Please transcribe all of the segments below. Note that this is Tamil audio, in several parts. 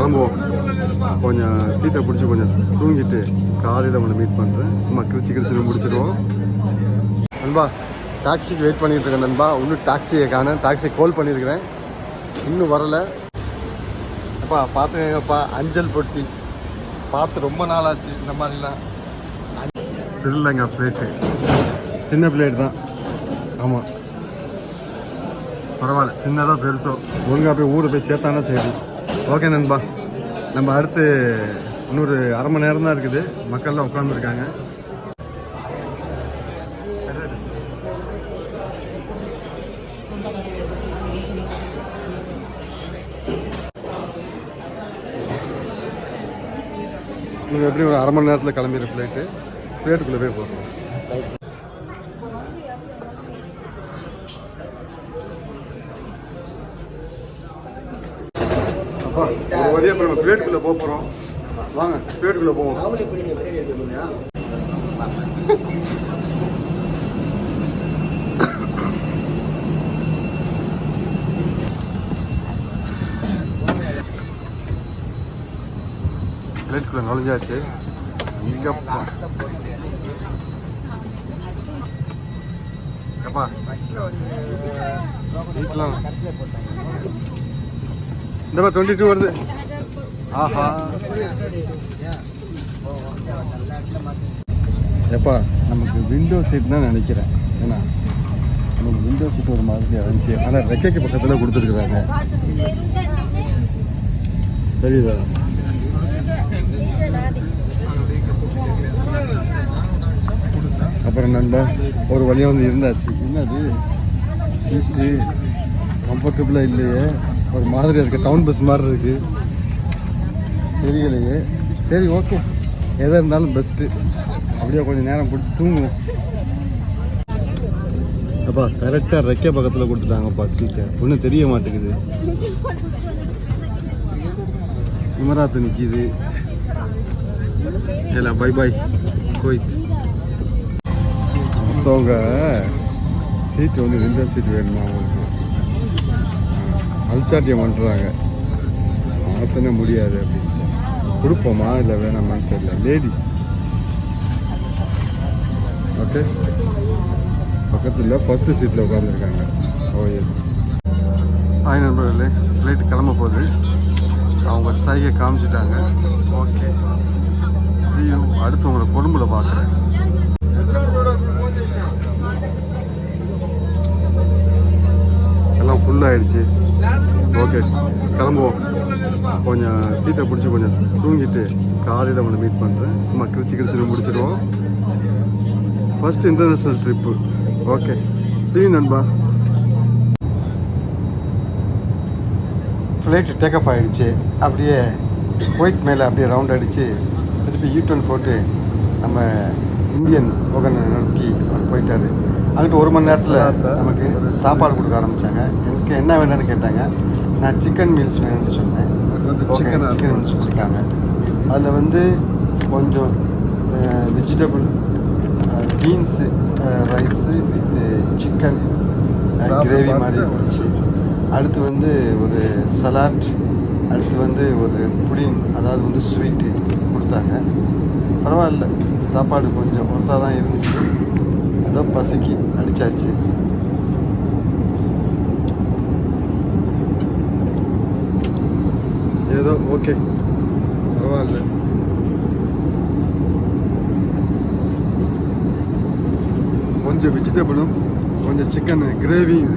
கிளம்புவோம். கொஞ்சம் சீட்டை பிடிச்சி கொஞ்சம் தூங்கிட்டு காலையில் உங்களை மீட் பண்ணுறேன் சும்மா கிழிச்சு கிழிச்சு முடிச்சிடுவோம் நண்பா டாக்ஸிக்கு வெயிட் பண்ணிகிட்டு இருக்கேன் நண்பா. இன்னும் டாக்ஸியை காண டாக்ஸியை கால் பண்ணியிருக்கிறேன் இன்னும் வரலை. அப்பா பார்த்துக்கப்பா அஞ்சல் பொட்டி. பார்த்து ரொம்ப நாள் ஆச்சு இந்த மாதிரிலாம். சில்லங்க பிளேட்டு சின்ன பிளேட் தான். ஆமாம் பரவாயில்ல. சின்னதாக பெருசோ. ஒழுங்காக போய் ஊரை போய் சேர்த்தானா சரி. ஓகே நண்பா. நம்ம அடுத்து இன்னொரு அரை மணி நேரம் தான் இருக்குது. மக்கள்லாம் உட்காந்துருக்காங்க நீங்கள் எப்படி ஒரு அரை மணி நேரத்தில் கிளம்பிடுற ஃப்ளைட்டு ஃப்ளைட்டுக்குள்ளே போய் போகிறோம் ஒரு வழியாக இப்போ நம்ம போக போகிறோம் வாங்க ஃப்ளைட்டுக்குள்ளே போவோம். ஃப்ளைட்டுக்குள்ளே நுழைஞ்சாச்சு. இங்கப்பா எப்பா சீட்லாம் இந்த மாதிரி டுவெண்ட்டி டூ வருது. ஆஹா. எப்பா நமக்கு விண்டோ சீட் தான் நினைக்கிறேன். ஏன்னா நமக்கு விண்டோ சீட் ஒரு மாதிரி இருந்துச்சு. ஆனால் ரெக்கைக்கு பக்கத்தில் கொடுத்துருக்குறாங்க. தெரியுதா? அப்புறம் நண்பா ஒரு வழியாக வந்து இருந்தாச்சு. என்னது? சீட்டு கம்ஃபர்டபுளாக இல்லையே. ஒரு மாதிரி இருக்குது டவுன் பஸ் மாதிரி இருக்குது தெரியலையே. சரி ஓகே எதாக இருந்தாலும் பெஸ்ட்டு அப்படியே கொஞ்சம் நேரம் பிடிச்சி தூங்குவோம். அப்பா கரெக்டாக ரெக்கை பக்கத்தில் கொடுத்துட்டாங்கப்பா சீட்டை ஒன்றும் தெரிய மாட்டேங்குது. இமராத்து நிற்கிது இல்லை பை பாய் கோயித் மற்றவங்க சீட்டு வந்து விண்டோ சீட் வேணுமா அவங்களுக்கு அல்சாட்டியம் பண்ணுறாங்க ஆசனே முடியாது அப்படின்ட்டு கொடுப்போமா இல்லை வேணாமான்னு தெரியல. லேடிஸ் ஓகே பக்கத்தில் ஃபஸ்ட்டு சீட்டில் உட்காந்துருக்காங்க ஓ oh, எஸ் ஆய் நண்பர்களே. ஃப்ளைட் கிளம்ப போகுது. அவங்க சைகை காமிச்சிட்டாங்க. ஓகே see அடுத்து உங்களை கொழும்புல பார்க்குறேன். எல்லாம் ஃபுல் ஓகே கிளம்புவோம். கொஞ்சம் சீட்டை பிடிச்சி கொஞ்சம் தூங்கிட்டு காலையில் உங்களை மீட் பண்ணுறேன் சும்மா கிழிச்சு கிழிச்சு முடிச்சிடுவோம் first international trip okay see நண்பா. ஃப்ளைட்டு டேக்கப் ஆகிடுச்சு அப்படியே குவைத் மேலே அப்படியே ரவுண்ட் அடித்து திருப்பி யூ டர்ன் போட்டு நம்ம இந்தியன் ஓகன் நோக்கி அவர் போயிட்டாரு. அங்கிட்டு ஒரு மணி நேரத்தில் நமக்கு சாப்பாடு கொடுக்க ஆரம்பித்தாங்க எனக்கு என்ன வேணும்னு கேட்டாங்க. நான் சிக்கன் மீல்ஸ் வேணும்னு சொன்னேன். சிக்கன் சிக்கன் மீல்ஸ் கொடுத்தாங்க. அதில் வந்து கொஞ்சம் vegetable beans rice with chicken gravy மாதிரி இருந்துச்சு. அடுத்து வந்து ஒரு சலாட் அடுத்து வந்து ஒரு புடின் அதாவது வந்து ஸ்வீட்டு கொடுத்தாங்க. பரவாயில்ல. சாப்பாடு கொஞ்சம் ஒருத்தா தான் இருந்துச்சு. ஏதோ பசிக்கு. அடிச்சாச்சு. ஏதோ ஓகே. பரவாயில்ல. கொஞ்சம் வெஜிடபிளும் கொஞ்சம் சிக்கன் கிரேவியும்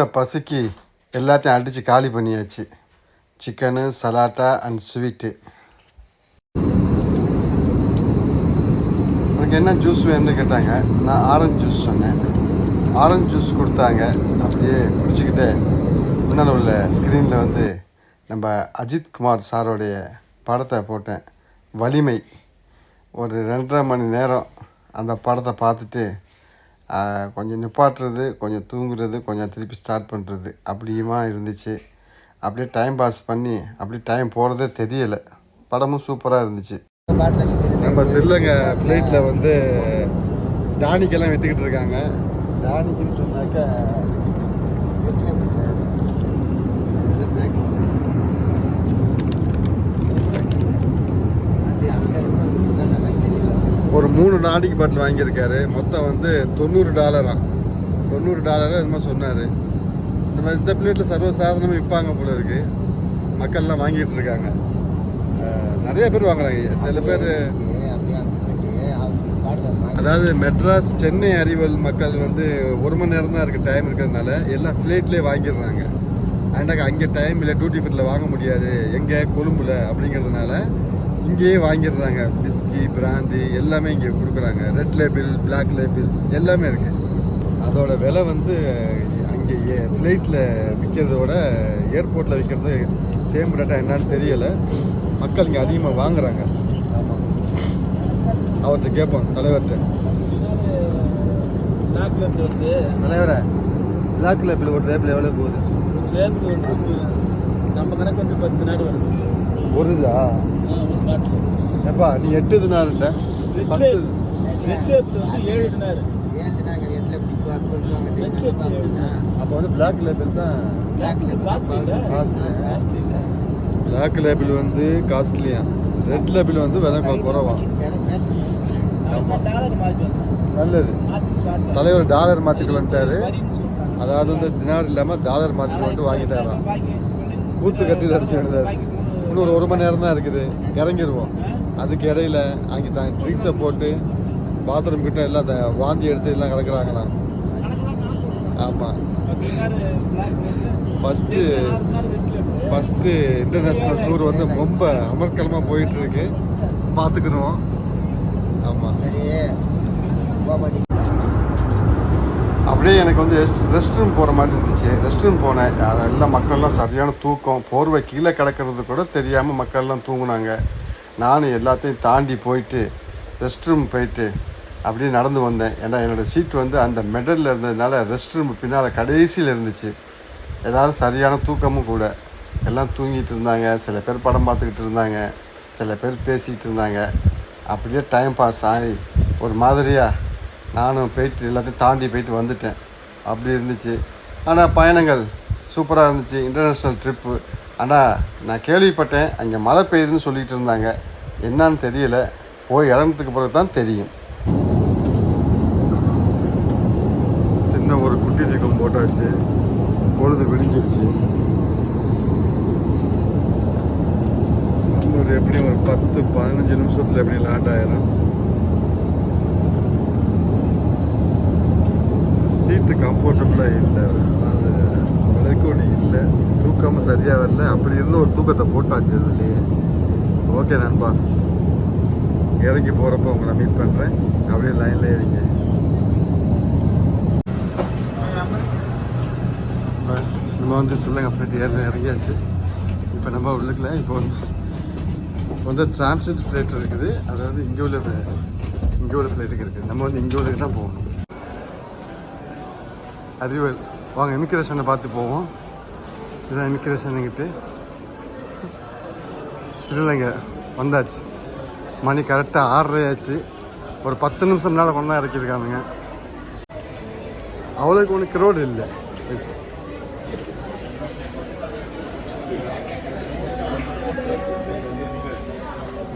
உள்ள பசிக்கு எல்லாத்தையும் அடித்து காலி பண்ணியாச்சு. சிக்கனு சலாட்டா அண்ட் ஸ்வீட்டு உனக்கு என்ன ஜூஸ் வேணும்னு கேட்டாங்க. நான் ஆரஞ்சு ஜூஸ் சொன்னேன். ஆரஞ்சு ஜூஸ் கொடுத்தாங்க. அப்படியே குடிச்சிக்கிட்டு முன்னால் உள்ள ஸ்க்ரீனில் வந்து நம்ம அஜித் குமார் சாரோடைய படத்தை போட்டேன். வலிமை. ஒரு ரெண்டரை மணி நேரம் அந்த படத்தை பார்த்துட்டு கொஞ்சம் நிப்பாட்டுறது கொஞ்சம் தூங்குறது கொஞ்சம் திருப்பி ஸ்டார்ட் பண்ணுறது அப்படியுமா இருந்துச்சு. அப்படியே டைம் பாஸ் பண்ணி அப்படியே டைம் போகிறதே தெரியலை. படமும் சூப்பராக இருந்துச்சு. நம்ம செல்லுங்க ஃப்ளைட்டில் வந்து டானிக்கெல்லாம் விற்றுக்கிட்டு இருக்காங்க. டானிக்குன்னு சொன்னாக்கா மூணு நாடிக்கு பாட்டில் வாங்கியிருக்காரு. மொத்தம் வந்து தொண்ணூறு டாலராம் தொண்ணூறு டாலரா என்னமோ சொன்னார். இந்த மாதிரி இந்த பிளேட்டில் சர்வசாதாரணமாக விற்பாங்க போல இருக்கு. மக்கள்லாம் வாங்கிட்டு இருக்காங்க. நிறைய பேர் வாங்குறாங்க. சில பேர் அதாவது மெட்ராஸ் சென்னை அறிவல் மக்கள் வந்து ஒரு மணி நேரம் தான் இருக்குது டைம் இருக்கிறதுனால எல்லாம் ஃப்ளைட்லேயே வாங்கிடுறாங்க. அண்டாக்க அங்கே டைம் இல்லை டியூட்டி ஃப்ரீல வாங்க முடியாது. எங்கே? கொழும்புல அப்படிங்கிறதுனால இங்கேயே வாங்கிடுறாங்க. பிஸ்கி பிராந்தி எல்லாமே இங்கே கொடுக்குறாங்க. ரெட் லேபிள் பிளாக் லேபிள் எல்லாமே இருக்குது அதோட விலை வந்து அங்கே ஃப்ளைட்டில் விற்கிறதோட ஏர்போர்ட்டில் விற்கிறது சேம் ரேட்டாக என்னன்னு தெரியலை. மக்கள் இங்கே அதிகமாக வாங்குறாங்க. ஆமாம் அவர்கிட்ட கேட்போம் தலைவர்கிட்ட. தலைவரை பிளாக் லேபிள் ஒரு லேபிள் எவ்வளோ போகுது? லேபிள் வந்து நம்ம கணக்கு வந்து பத்து நாடு வருது. ஒரு இதா? பாட்டில் எப்பா நீ எட்டு ரெட் பத்து லேபிள் வந்து ஏழு தினாரு. அப்போ வந்து பிளாக் லேபிள் தான் பிளாக் லேபிள் வந்து காஸ்ட்லியா ரெட் லேபிள் வந்து விலை குறைவா? நல்லது. தலைவர் டாலர் மாற்றிட்டு வந்துட்டாரு. வரின்னு சொல்லிட்டாங்க. அதாவது வந்து தினார் இல்லாமல் டாலர் மாற்றிட்டு வந்து வாங்கி தரான் பாக்கி கூத்து கட்டி தரச்சு வேண்டியது இன்னும் ஒரு ஒரு மணி நேரம் தான் இருக்குது. இறங்கிடுவோம் அதுக்கு இடையில அங்கே தான் ட்ரிங்க்ஸை போட்டு பாத்ரூம் கிட்ட எல்லாம் அந்த வாந்தி எடுத்து எல்லாம் கிடக்குறாங்களாம். ஆமாம் ஃபஸ்ட்டு ஃபஸ்ட்டு இன்டர்நேஷ்னல் டூர் வந்து ரொம்ப அமர்க்கலமாக போயிட்டுருக்கு பார்த்துக்கணும் பார்த்துக்குறோம் ஆமாம் அப்படியே எனக்கு வந்து ரெஸ்ட் ரெஸ்ட் ரூம் போகிற மாதிரி இருந்துச்சு. ரெஸ்ட் ரூம் போனேன். எல்லாம் மக்கள்லாம் சரியான தூக்கம். போர்வை கீழே கிடக்கிறது கூட தெரியாமல் மக்கள்லாம் தூங்குனாங்க. நானும் எல்லாத்தையும் தாண்டி போயிட்டு ரெஸ்ட் ரூம் போயிட்டு அப்படியே நடந்து வந்தேன். ஏன்னா என்னோடய சீட் வந்து அந்த மெடலில் இருந்ததுனால ரெஸ்ட் ரூம் பின்னால் கடைசியில் இருந்துச்சு. எல்லோரும் சரியான தூக்கமும் கூட. எல்லாம் தூங்கிட்டு இருந்தாங்க. சில பேர் படம் பார்த்துக்கிட்டு இருந்தாங்க. சில பேர் பேசிக்கிட்டு இருந்தாங்க. அப்படியே டைம் பாஸ் ஆகி. ஒரு மாதிரியாக நானும் போயிட்டு எல்லாத்தையும் தாண்டி போயிட்டு வந்துட்டேன். அப்படி இருந்துச்சு. ஆனால் பயணங்கள் சூப்பராக இருந்துச்சு. இன்டர்நேஷ்னல் ட்ரிப்பு ஆனால் நான் கேள்விப்பட்டேன் அங்கே மழை பெய்யுதுன்னு சொல்லிட்டு இருந்தாங்க. என்னன்னு தெரியல. போய் இறங்கினதுக்கு பிறகு தான் தெரியும். சின்ன ஒரு குட்டி தீக்கம் போட்டாச்சு. பொழுது விடிஞ்சிருச்சு. இன்னொரு எப்படியும் ஒரு பத்து பதினஞ்சு நிமிஷத்தில் எப்படி லேண்ட் ஆயிரும் சீட்டு கம்ஃபர்டபுளாக இல்லை. அது விலைக்கூடி இல்லை. தூக்கமும் சரியாக வரல. அப்படி இருந்து ஒரு தூக்கத்தை போட்டாச்சு அதுலேயே. ஓகே நண்பா. இறங்கி போகிறப்ப உங்களை மீட் பண்ணுறேன் அப்படியே லைனில் இறங்க நம்ம வந்து சொல்லுங்க. ஃப்ளைட் ஏற இறங்கியாச்சு. இப்போ நம்ம உள்ளுக்குல இப்போ வந்து வந்து டிரான்சிட் ஃப்ளைட் இருக்குது. அதாவது இங்கே உள்ள இங்கே உள்ள ஃப்ளைட்டுக்கு இருக்குது. நம்ம வந்து இங்கே உள்ளுக்கு தான் போகணும். அறிவல் வாங்க இமிக்ரேஷனை பார்த்து போவோம். இதான் இமிக்ரேஷன் எங்கிட்ட ஸ்ரீலங்கா வந்தாச்சு. மணி கரெக்டாக ஆறரை ஆச்சு ஒரு பத்து நிமிஷம் முன்னால் கொண்டா இறக்கியிருக்கானுங்க. அவ்வளோக்கு ஒன்று ரோடு இல்லை. எஸ்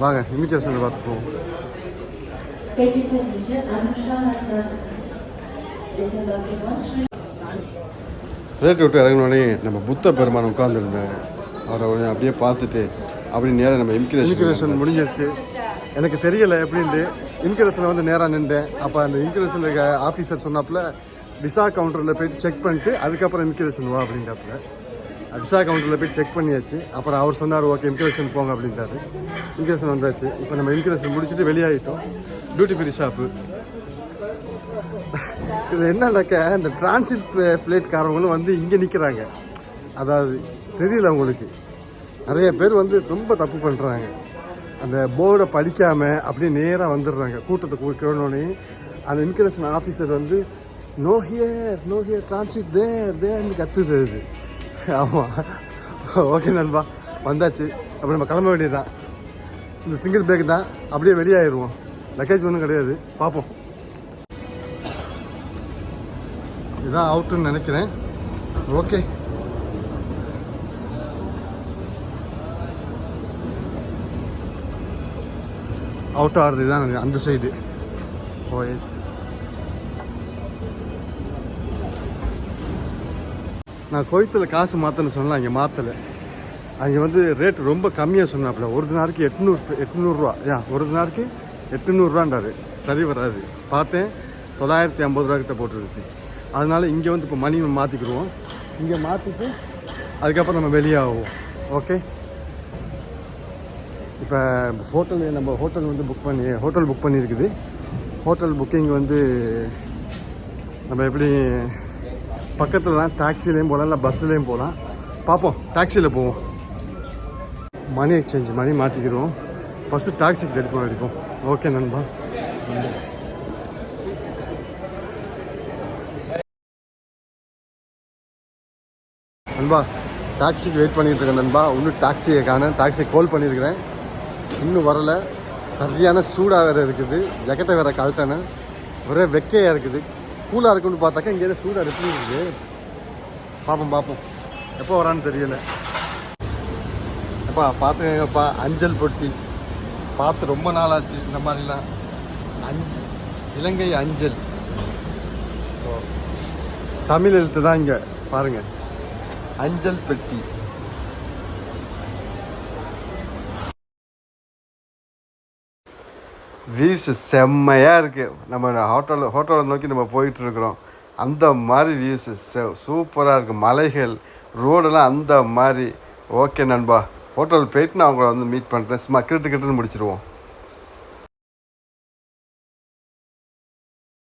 வாங்க இமிக்ரேஷன் பார்த்து போவோம். Welche ரேட் விட்டு இறங்கினோடனே நம்ம புத்த பெருமான் உட்காந்துருந்தாரு அவரை உடனே அப்படியே பார்த்துட்டு அப்படி நேராக நம்ம இமிக்ரேஷன் இமிக்ரேஷன் முடிஞ்சிருச்சு. எனக்கு தெரியல எப்படின்ட்டு. இமிக்ரேஷனில் வந்து நேராக நின்றேன். அப்போ அந்த இமிக்ரேஷனில் இருக்க ஆஃபீஸர் சொன்னாப்புல விசா கவுண்டரில் போயிட்டு செக் பண்ணிட்டு அதுக்கப்புறம் இமிக்ரேஷன் வா அப்படின்றாப்புல. விசா கவுண்டரில் போய் செக் பண்ணியாச்சு. அப்புறம் அவர் சொன்னார் ஓகே இமிக்ரேஷன் போங்க அப்படின்ட்டாரு இமிக்ரேஷன் வந்தாச்சு. இப்போ நம்ம இமிக்ரேஷன் முடிச்சுட்டு வெளியாகிட்டோம் டியூட்டி ஃப்ரீ ஷாப்பு இது என்னன்னாக்க இந்த டிரான்சிட் ஃப்ளைட்காரவங்களும் வந்து இங்கே நிற்கிறாங்க அதாவது தெரியல அவங்களுக்கு நிறைய பேர் வந்து ரொம்ப தப்பு பண்ணுறாங்க அந்த போர்டை படிக்காமல் அப்படியே நேராக வந்துடுறாங்க. கூட்டத்தை கூட்டணுன்னே அந்த இன்கிரேஷன் ஆஃபீஸர் வந்து no here no here transit there தேர்னு கத்துது அது. ஆமாம் ஓகே நண்பா வந்தாச்சு. அப்போ நம்ம கிளம்ப வேண்டியதுதான். இந்த சிங்கிள் பேக் தான். அப்படியே வெளியாயிருவோம் லக்கேஜ் ஒன்றும் கிடையாது. பார்ப்போம் இதுதான் அவுட்டுன்னு நினைக்கிறேன். ஓகே. அவுட் ஆகிறது தான் அந்த சைடு ஓஎஸ் நான் கோயத்தில் காசு மாற்றன்னு சொன்னேன் அங்கே மாற்றலை அங்கே வந்து ரேட் ரொம்ப கம்மியாக சொன்னாப்புல. ஒரு தினாருக்கு எட்நூறு எட்நூறுரூவா யா ஒரு தினாருக்கு எட்நூறுரூவான்றாரு சரி வராது. பார்த்தேன். தொள்ளாயிரத்தி ஐம்பது ரூபா கிட்ட போட்டுருந்துச்சு. அதனால இங்கே வந்து இப்போ மணி மாற்றிக்கிடுவோம் இங்கே மாற்றிட்டு அதுக்கப்புறம் நம்ம வெளியே ஆகுவோம் ஓகே இப்போ ஹோட்டல் நம்ம ஹோட்டல் வந்து புக் பண்ணி ஹோட்டல் புக் பண்ணியிருக்குது. ஹோட்டல் புக்கிங் வந்து நம்ம எப்படி பக்கத்தில் தான் டாக்ஸிலையும் போகலாம் இல்லை பஸ்ஸுலேயும் போகலாம் பார்ப்போம் டாக்ஸியில் போவோம். மணி எக்ஸ்சேஞ்ச் மணி மாற்றிக்கிடுவோம் ஃபஸ்ட்டு டாக்ஸிக்கு எடுப்போம் எடுப்போம் ஓகே நண்பா? நண்பா டாக்ஸிக்கு வெயிட் பண்ணிகிட்ருக்கேன் இருக்கேன் நண்பா. இன்னும் டாக்ஸியை காணேன் டாக்ஸியை கால் பண்ணியிருக்கிறேன். இன்னும் வரலை. சரியான சூடாக வேறு இருக்குது. ஜக்கெட்டை வேறு கழட்டேன்னு. ஒரே வெக்கையாக இருக்குது. கூலாக இருக்குன்னு பார்த்தாக்கா இங்கே சூடாக எப்படி இருக்குது. பார்ப்போம் பார்ப்போம். எப்போ வரான்னு தெரியல. எப்பா பார்த்துக்கங்கப்பா. அஞ்சல் பொட்டி. பார்த்து ரொம்ப நாளாச்சு இந்த மாதிரிலாம். அஞ்சு இலங்கை அஞ்சல். தமிழ் எழுத்து தான் இங்கே. பாருங்கள் அஞ்சல் பெட்டி. வியூஸ் செம்மையாக இருக்குது நம்ம ஹோட்டல் ஹோட்டலை நோக்கி நம்ம போயிட்டுருக்குறோம். அந்த மாதிரி வியூஸ் சூப்பராக இருக்குது மலைகள் ரோடெல்லாம் அந்த மாதிரி. ஓகே நண்பா. ஹோட்டல் போயிட்டு நான் அவங்கள வந்து மீட் பண்ணுறேன் சும்மா கிட்டு கிட்டுன்னு முடிச்சிருவோம்.